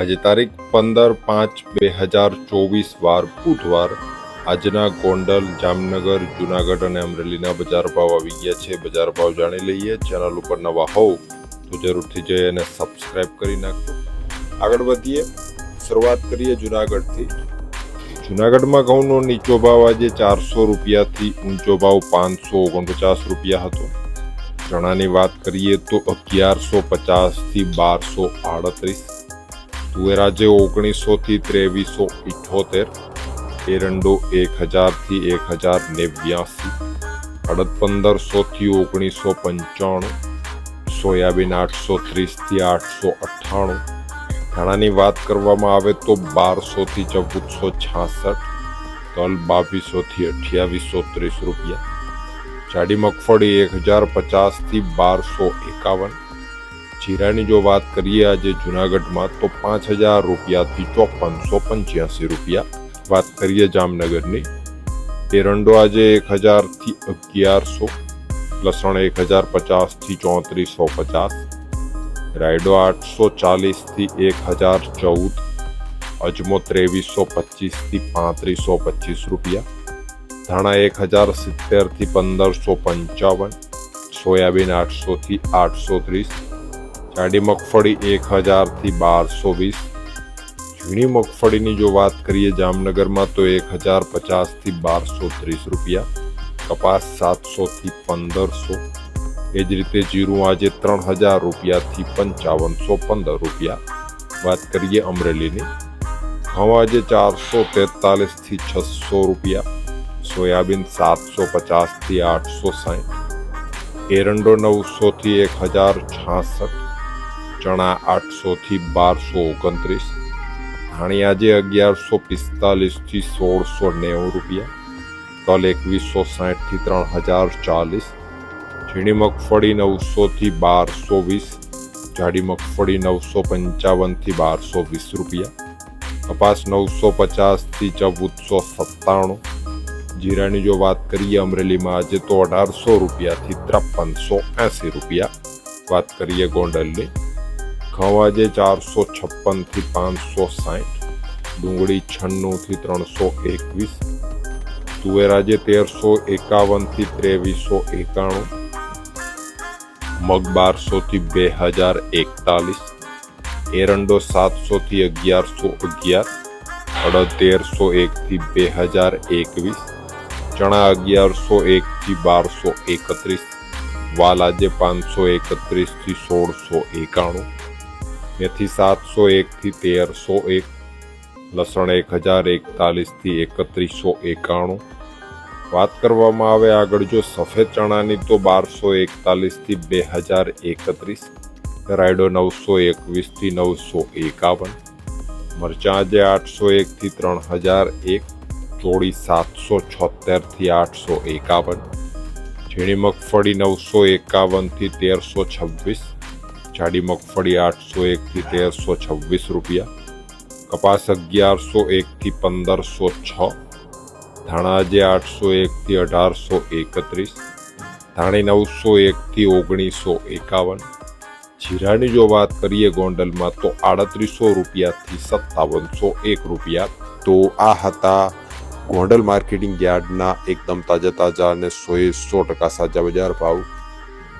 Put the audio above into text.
આજે તારીખ પંદર પાંચ બે હજાર ચોવીસ વાર બુધવાર આજના ગોંડલ, જામનગર, જુનાગઢ અને અમરેલીના બજાર ભાવ આવી ગયા છે. બજાર ભાવ જાણી લઈએ. ચેનલ ઉપર નવા હોવ તો જરૂરથી જઈ અને સબસ્ક્રાઈબ કરી નાખજો. આગળ વધીએ. શરૂઆત કરીએ જુનાગઢથી. જુનાગઢમાં ઘઉંનો નીચો ભાવ આજે ચારસો રૂપિયાથી ઊંચો ભાવ પાંચસો ઓગણપચાસ રૂપિયા હતો. ચણાની વાત કરીએ તો અગિયારસો પચાસથી બારસો આડત્રીસ તુવેર ઓગણીસો થી ત્રેવીસો ઇઠોતેર, એરંડો એક હજારથી એક હજાર નેવ્યાસી, અડદ પંદરસોથી ઓગણીસો પંચાણું, સોયાબીન આઠસો ત્રીસથી આઠસો અઠ્ઠાણું. ધાણાની વાત કરવામાં આવે તો બારસોથી ચૌદસો છાસઠ, તલ બાવીસોથી અઠ્યાવીસો ત્રીસ રૂપિયા. જાડી મગફળી એક હજાર પચાસથી બારસો એકાવન જીરાની જો વાત કરીએ આજે જુનાગઢમાં તો પાંચ હજાર રૂપિયાથી ચોપનસો પંચ્યાસી રૂપિયા વાત કરીએ જામનગરની એરંડો આજે એક હજારથી અગિયારસો લસણ એક હજાર પચાસથી ચોત્રીસો પચાસ રાયડો આઠસો ચાલીસથી એક હજાર ચૌદ અજમો ત્રેવીસો પચીસથી પાંત્રીસો પચીસ રૂપિયા ધાણા એક હજાર સિત્તેરથી પંદરસો પંચાવન સોયાબીન આઠસોથી આઠસો ત્રીસ જાડી મગફળી એક હજારથી બારસો વીસ. ઝીણી મગફળીની જો વાત કરીએ જામનગરમાં, તો એક હજાર પચાસથી બારસો ત્રીસ રૂપિયા. કપાસ સાતસોથી પંદરસો. એ જ રીતે જીરું આજે ત્રણ હજાર રૂપિયાથી પંચાવનસો પંદર રૂપિયા. વાત કરીએ અમરેલીની. ઘઉં આજે ચારસો તેતાલીસથી છસો રૂપિયા. સોયાબીન સાતસો પચાસથી આઠસો સાઠ. એરંડો નવસોથી એક હજાર છાસઠ. ચણા આઠસોથી બારસો ઓગણત્રીસ ધાણી આજે અગિયારસો પિસ્તાલીસથી સોળસો નેવું રૂપિયા, તલ એકવીસો સાઠથી ત્રણ હજાર ચાલીસ, ઝીણી મગફળી નવસોથી બારસો વીસ, જાડી મગફળી નવસો પંચાવનથી બારસો વીસ રૂપિયા, કપાસ નવસો પચાસથી ચૌદસો સત્તાણું, જીરાની જો વાત કરીએ અમરેલીમાં આજે તો અઢારસો રૂપિયાથી ત્રેપનસો એંસી રૂપિયા, વાત કરીએ ગોંડલની આજે ચારસો છપ્પનથી પાંચસો સાઠ, ડુંગળી છન્નુંથી ત્રણસો એકવીસ, તુવેરાજે તેરસો એકાવનથી ત્રેવીસો એકાણું, મગ બારસોથી બે હજાર એકતાલીસ, એરંડો સાતસોથી અગિયારસો અગિયાર, અડદ તેરસો એકથી બે હજાર એકવીસ, ચણા અગિયારસો એકથી બારસો એકત્રીસ, વાલાજે પાંચસો એકત્રીસથી સોળસો એકાણું મેથી સાતસો એકથી તેરસો એક લસણ એક હજાર એકતાલીસથી એકત્રીસો એકાણું. વાત કરવામાં આવે આગળ જો સફેદ ચણાની તો બારસો એકતાલીસથી બે હજાર એકત્રીસ, રાયડો નવસો એકવીસથી નવસો એકાવન, મરચાં આજે આઠસો એકથી ત્રણ હજાર એક, ચોળી સાતસો છોતેરથી આઠસો એકાવન, ઝીણી મગફળી નવસો એકાવનથી તેરસો છવ્વીસ જાડી મગફળી આઠસો એકથી તેરસો છવ્વીસ રૂપિયા, કપાસ અગિયારસો એકથી પંદરસો છ, ધાણાજે આઠસો એકથી અઢારસો એકત્રીસ, ધાણી નવસો એકથી ઓગણીસો એકાવન, જીરાની જો વાત કરીએ ગોંડલમાં તો આડત્રીસો રૂપિયાથી સત્તાવનસો એક રૂપિયા. તો આ હતા ગોંડલ માર્કેટિંગ યાર્ડના એકદમ તાજા તાજા અને સોએ સો ટકા સાજા બજાર ભાવ.